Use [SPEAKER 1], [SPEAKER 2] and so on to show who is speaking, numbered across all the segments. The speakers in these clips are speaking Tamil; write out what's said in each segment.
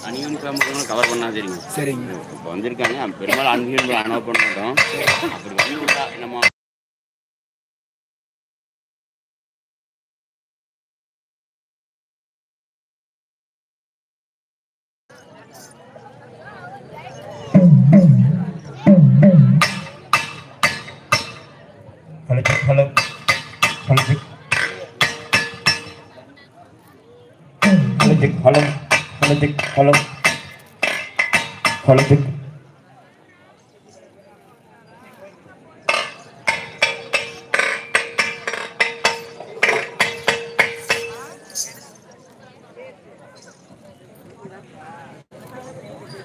[SPEAKER 1] மக்களும் கவர் பண்ணா தெரியும்.
[SPEAKER 2] சரிங்க.
[SPEAKER 1] இப்போ வந்திருக்காங்க. பெரும்பாலும் அன்பில் அனோவ் பண்ண மாட்டோம். அப்படி வந்து நம்ம
[SPEAKER 3] கலந்து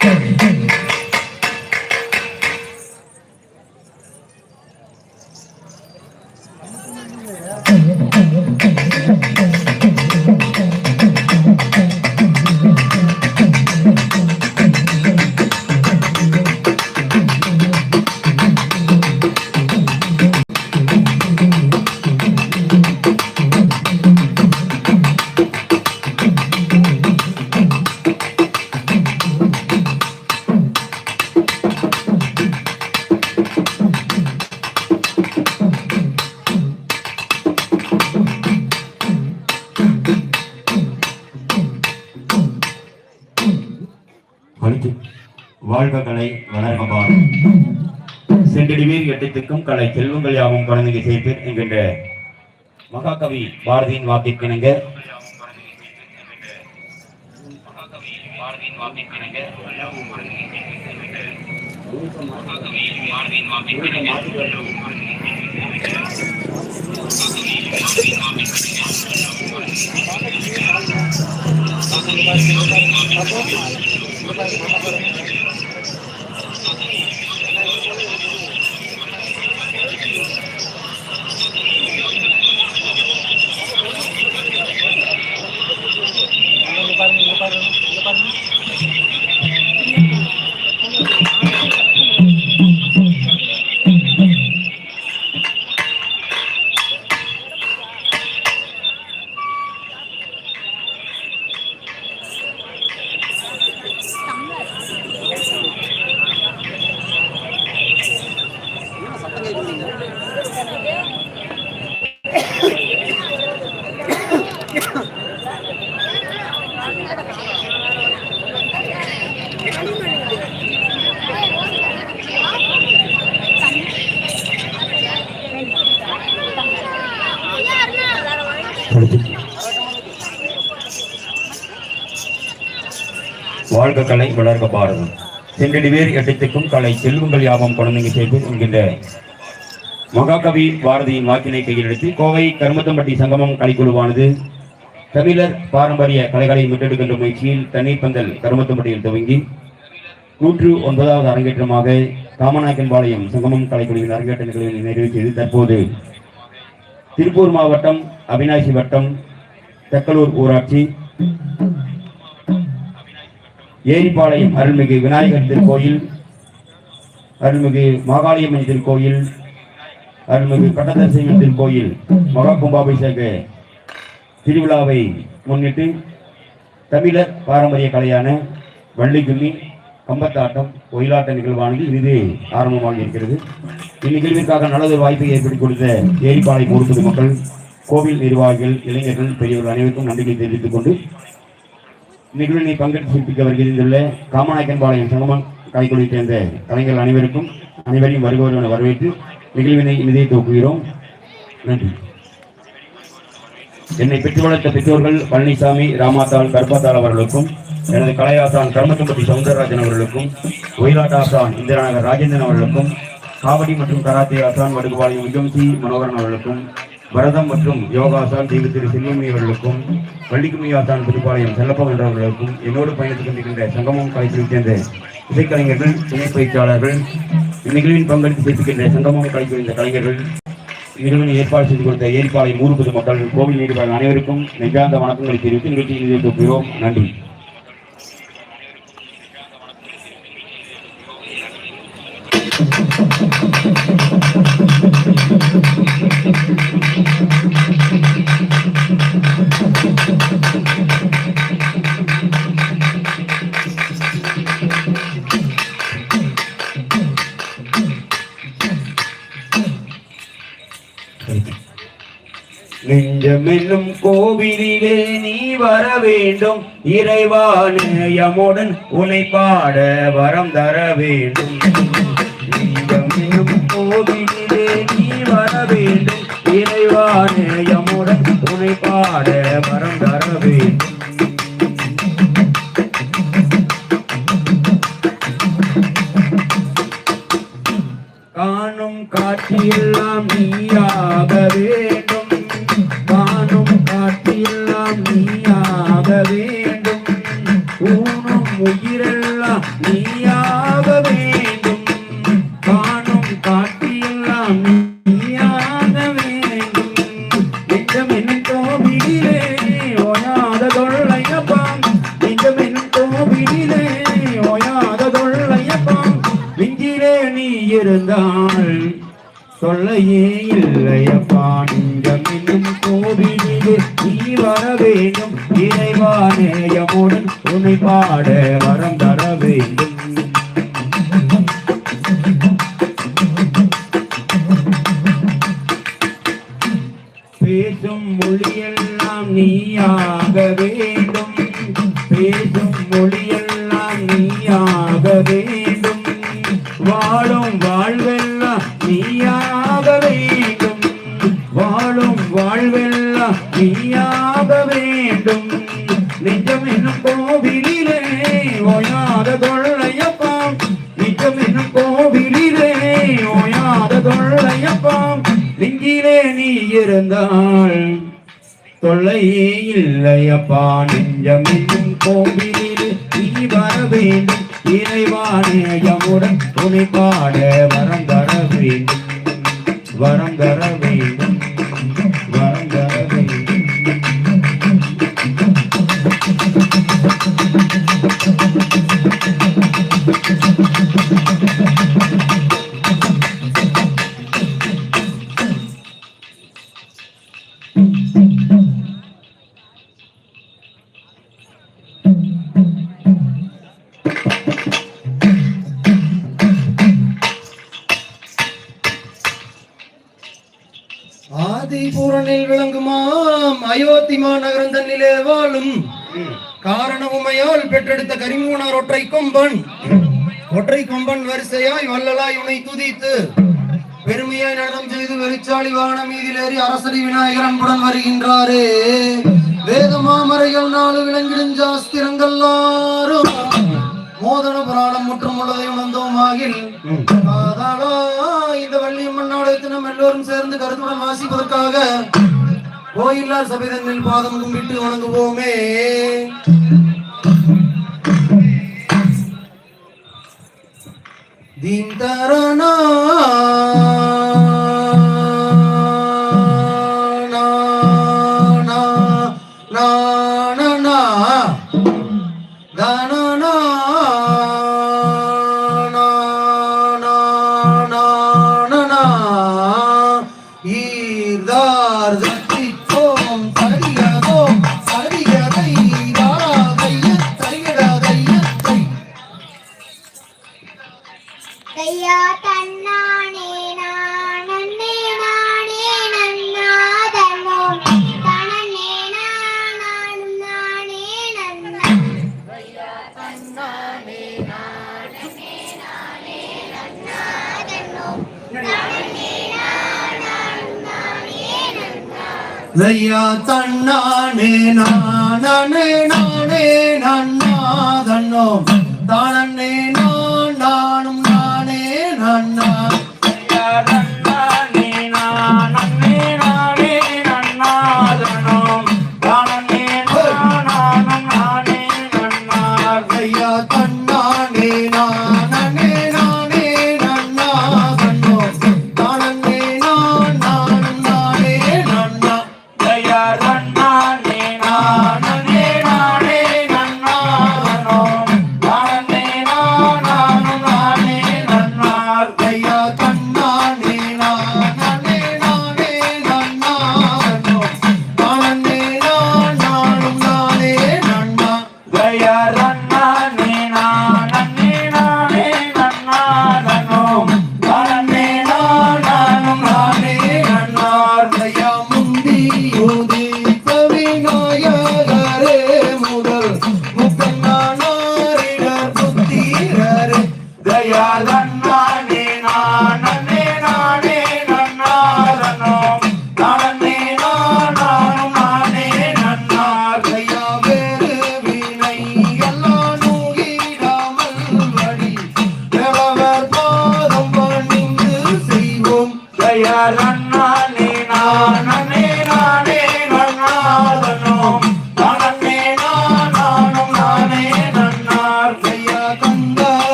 [SPEAKER 3] Thank you. சென்றடிவேர் எட்டத்துக்கும் கலை செல்வங்கள் யாவும் குழந்தைங்க சேர்ப்பேன் என்கின்ற மகாகவி பாரதியின் வாக்கிற்கிணங்க வாழ்க கலை வளர்க பாரதம் சென்றடிவேர் எட்டத்துக்கும் கலை செல்வங்கள் யாபம் குழந்தைங்க சேர்ப்பேன் என்கின்ற மகாகவி பாரதியின் வாக்கினை கையில் எடுத்து கோவை கருமத்தம்பட்டி சங்கமம் கலைக்குழுவானது தமிழர் பாரம்பரிய கலைகளை மீட்டெடுக்கின்ற முயற்சியில் தண்ணீர் பந்தல் கருமத்தம்பட்டியில் துவங்கி நூற்று ஒன்பதாவது அரங்கேற்றமாக காமநாயக்கன்பாளையம் சங்கமம் கலைக்குழுவின் அரங்கேற்ற நிகழ்வில் நிறைவு செய்து தற்போது திருப்பூர் மாவட்டம் அவினாசி வட்டம் தெக்கலூர் ஊராட்சி ஏரிப்பாளையம் அருள்மிகு விநாயகர் திருக்கோயில் அருள்மிகு மாகாளியம்மன் திருக்கோயில் அருள்மிகு கட்டதரிசனம் திருக்கோயில் மகா கும்பாபிஷேக திருவிழாவை முன்னிட்டு தமிழர் பாரம்பரிய கலையான வள்ளிக்கும்மி கம்பத்தாட்டம் ஒயிலாட்ட நிகழ்வானது இது ஆரம்பமாக இருக்கிறது. இந்நிகழ்விற்காக நல்லதொரு வாய்ப்பை ஏற்படுத்தி கொடுத்த ஏரிப்பாளையம் ஊர் பொதுமக்கள் கோவில் நிர்வாகிகள் இளைஞர்கள் பெரியவர்கள் அனைவருக்கும் நன்றிகளை தெரிவித்துக் கொண்டு நிகழ்வினை பங்கேற்று சிறப்பிக்க காமநாயக்கன் காமநாயக்கன்பாளையம் சங்கமம் கலைக்குழுவை சேர்ந்த கலைஞர்கள் அனைவருக்கும் அனைவரையும் வருகிறோம் வரவேற்று நிகழ்வினை நிதியை துவக்குகிறோம். நன்றி. என்னை பெற்று வளர்த்த பெற்றோர்கள் பழனிசாமி ராமாத்தாள் கர்ப்பாத்தாள் அவர்களுக்கும் எனது கலையாசான் கர்மத்தம்பட்டி சவுந்தரராஜன் அவர்களுக்கும் ஒயிலாட்ட ஆசான் இந்திராநகர் ராஜேந்திரன் அவர்களுக்கும் காவடி மற்றும் கராத்தே ஆசான் வடுகுபாளையம் விஜம்சி மனோகரன் அவர்களுக்கும் பரதம் மற்றும் யோகாசான் தெய்வ திரு செல்வமணி அவர்களுக்கும் வள்ளிக்குமி ஆசான் புதுப்பாளையம் செல்லப்பம் என்றவர்களுக்கும் என்னோடு பயணித்துக் கொண்டிருக்கின்ற சங்கமம் கலைக்குழுவைச் சேர்ந்த இசைக்கலைஞர்கள் துணை பயிற்சியாளர்கள் இந்நிகழ்வில் பங்கெடுத்து சேர்த்துக்கின்ற சங்கமம் கலைக்குழு கலைஞர்கள் நிகழ்வினை ஏற்பாடு செய்து கொடுத்த ஏரிப்பாளையம் ஊர் பொதுமக்கள் கோவில் நீதிபதி அனைவருக்கும் நெஞ்சார்ந்த வணக்கங்களை தெரிவித்து நிகழ்ச்சியில் ஈடுபடுகிறோம் நன்றி. நெஞ்சம் மெல்லும் கோவிலிலே நீ வர வேண்டும். இறைவான யமுடன் உனை பாட வரம் தர வேண்டும். கோவிலிலே நீ வர வேண்டும். இறைவான யமுடன் உனை பாட வரம் தர வேண்டும். காணும் காட்சியெல்லாம் நீயா மொழியெல்லாம் நீயாக வேண்டும். பேசும் மொழியெல்லாம் நீயாக வேண்டும். வாழும் வாழ்வெல்லாம் நீயாக வேண்டும். வாழும் வாழ்வெல்லாம் நீயாக வேண்டும். நிஜம் என்னும் கோவிலே ஓயாத தொல்லையப்பாம் நிஜம் என்னும் கோவிலே ஓயாத தொல்லையப்பாம் நெஞ்சிலே நீ இருந்தாள் தொல்லையே இல்லையப்பா. நெஞ்சம் என்னும் நீ வர வேண்டும். இறைவானேயமுடன் துணை பாட வரம் தர வேண்டும். வரம் தர வேண்டும். வரம் தர வேண்டும்.
[SPEAKER 2] ஆதிபூரனில் அயோத்தி மாநகரம் தன்னிலே வாழும். காரண உமையால் பெற்றெடுத்த கரிமூனார் ஒற்றை கொம்பன். ஒற்றை கொம்பன் வரிசையாய் வள்ளலாய் உனை துதித்து பெருமையாய் நடனம் செய்து வெளிச்சாளி வாகனம் மீதிலேறி அரசடி விநாயகர் அன்புடன் வருகின்றாரே. வேத மாமரைகள் நாலு விலங்கிடும் சாஸ்திரங்கள் ஆறும் மோதன புராணம் முற்றும் உள்ளதை உணர்ந்தோமாகில் இந்த வள்ளியம்மன் நாடகத்தை நாம் எல்லோரும் சேர்ந்து கருத்துடன் வாசிப்பதற்காக கோயிலார் சபைதனில் பாதம் கும்பிட்டு வணங்குவோமே. தீன் தரணா
[SPEAKER 4] ஐயா தண்ணானே நானே நானே நன்னா
[SPEAKER 2] நன்னாதன்னோ தானே நான் நானே நான்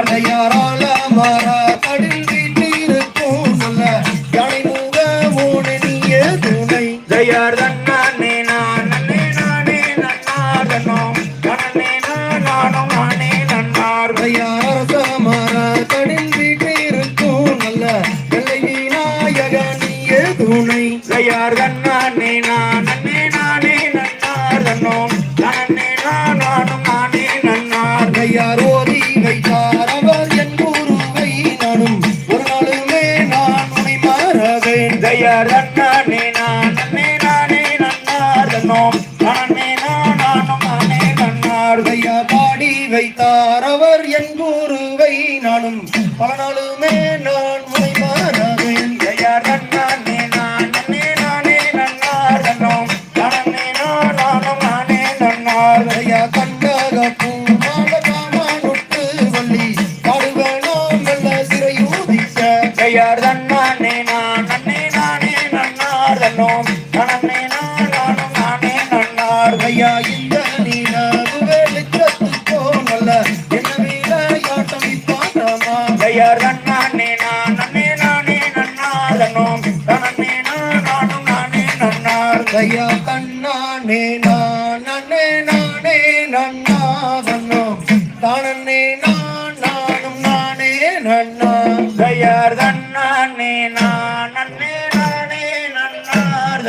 [SPEAKER 2] யார் தயாரா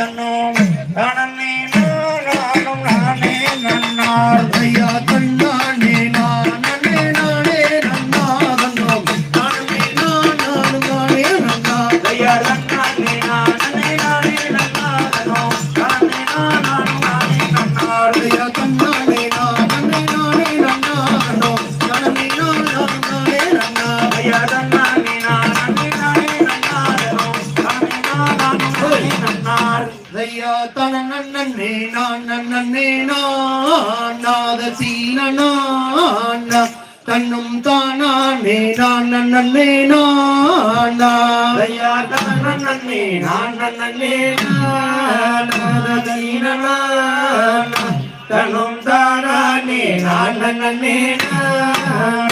[SPEAKER 2] தன்னோம்
[SPEAKER 3] தானே நானும் நானே
[SPEAKER 2] நன்னார்
[SPEAKER 3] నన్నే నాయ్యా నన్నే నాన్న నన్నే నాన్న తను
[SPEAKER 2] దారానే నాన్న నన్నే నా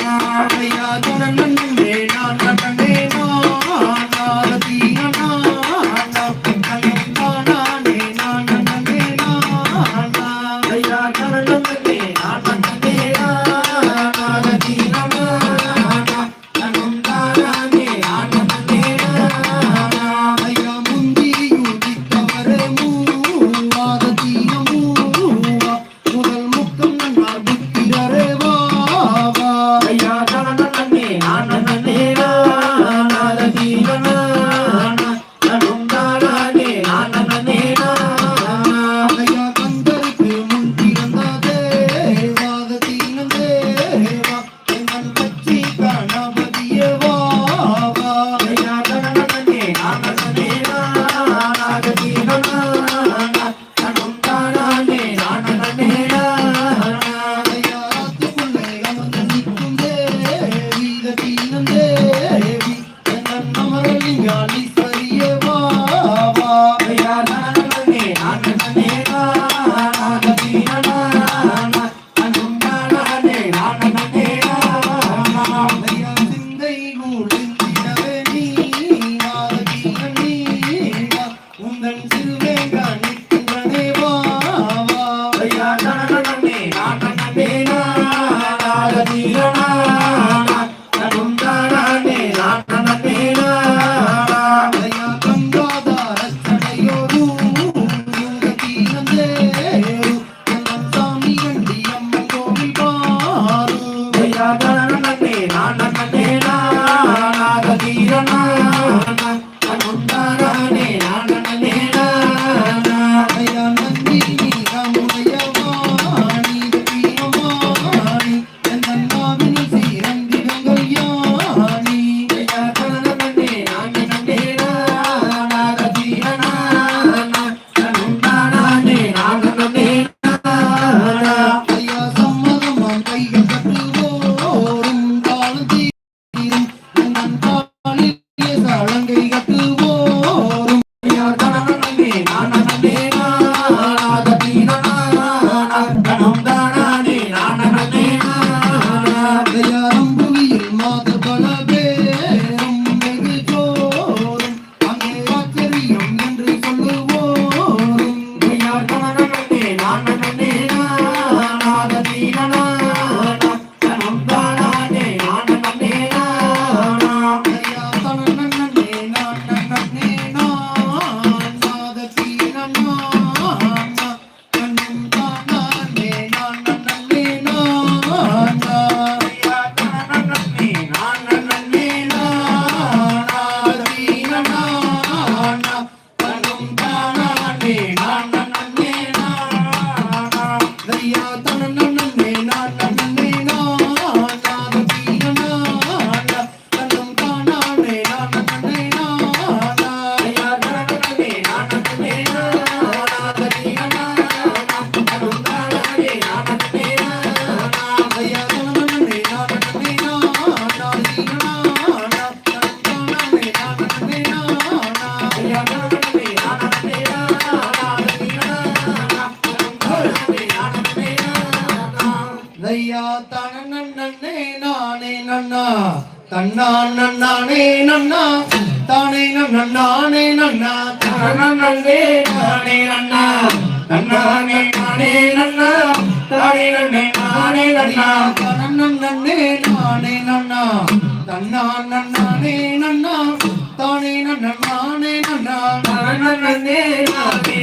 [SPEAKER 2] manera.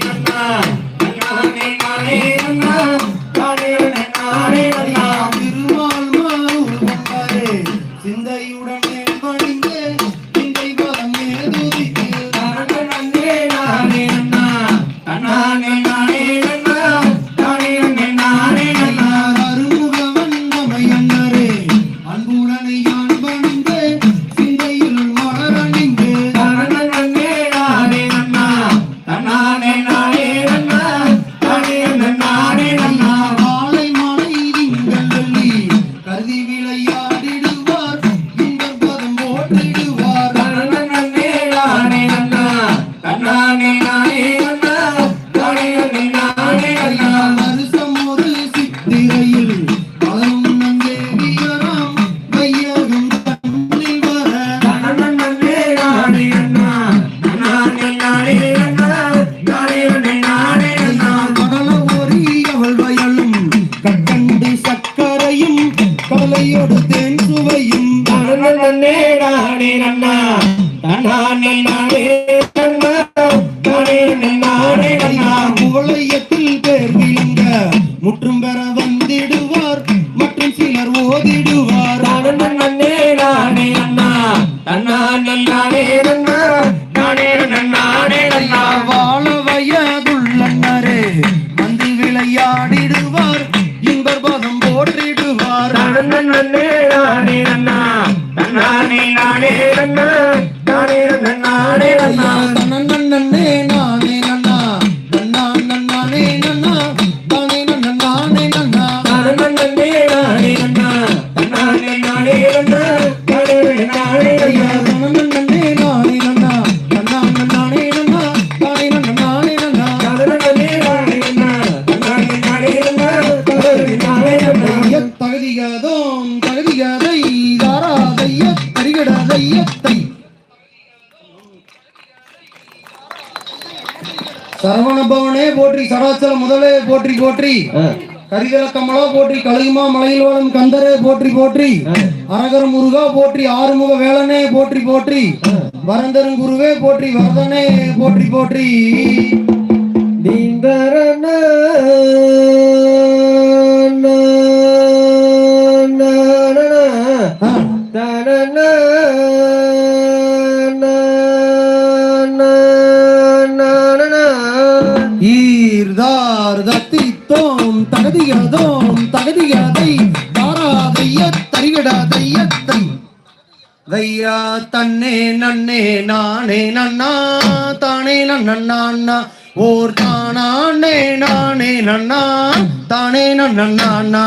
[SPEAKER 2] போற்றி போற்றி. கரிகல கமலா போற்றி கலிமா மலையில் வளம் கந்தரே போற்றி போற்றி. அரகர் முருகா போற்றி ஆறுமுக வேளனே போற்றி போற்றி. வரந்தரும் குருவே போற்றி வரதனே போற்றி போற்றி. தீங்கரன நன்னையா தன்னே நன்னே நானே நன்னா தானே நன்னா ஓர் தானே நானே நன்னா தானே நன்னா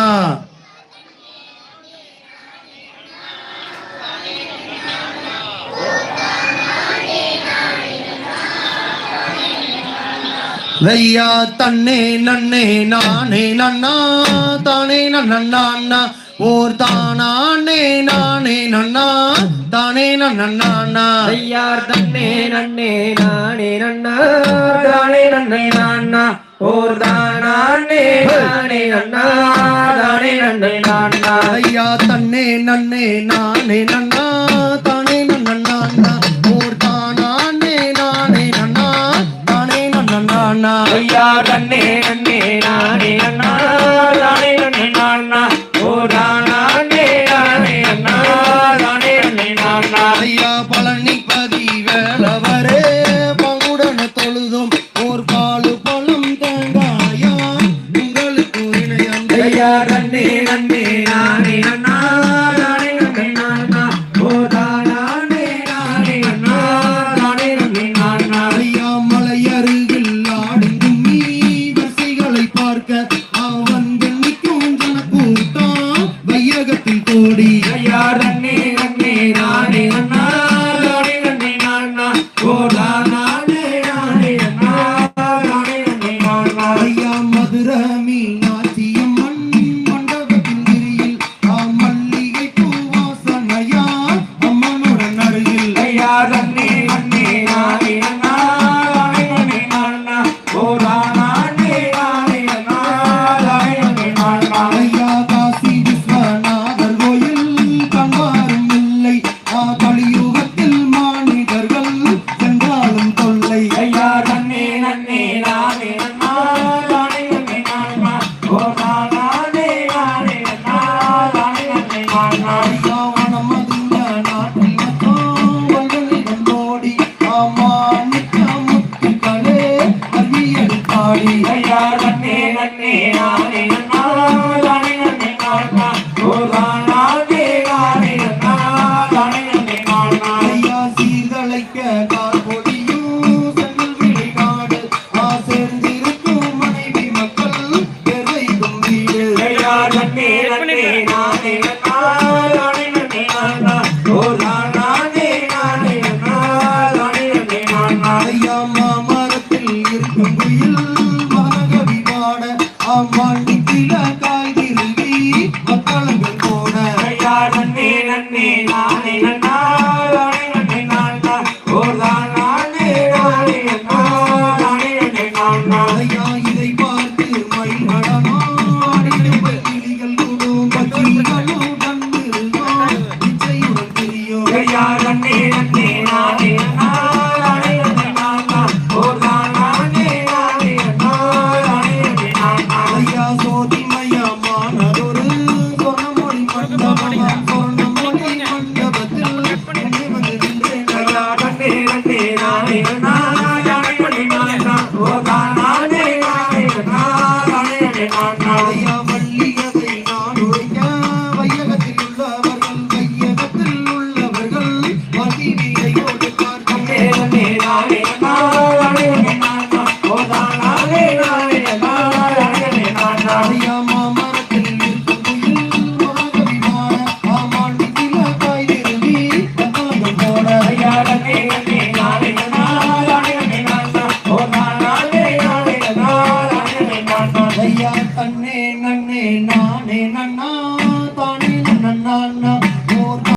[SPEAKER 2] வையா தன்னே நன்னே நானே நன்னா தானே நன்னா. ஓர் தானே நானே நன்னா. தானே நன்னா
[SPEAKER 3] ஐயார் தன்னே நன்னே நானே நன்னா. தானே நன்னை நான்னா. ஓர் தானே நானே நன்னா. தானே நன்னை நான்னா.
[SPEAKER 2] ஐயா தன்னே நன்னே நானே நன்னா. தானே நன்னா ஓர் தானே
[SPEAKER 3] நானே நன்னா. தானே நன்னா
[SPEAKER 2] ஐயா
[SPEAKER 3] தன்னே நன்னே நானே நன்னா.
[SPEAKER 2] ஐயா பழனி பதிவேலவரே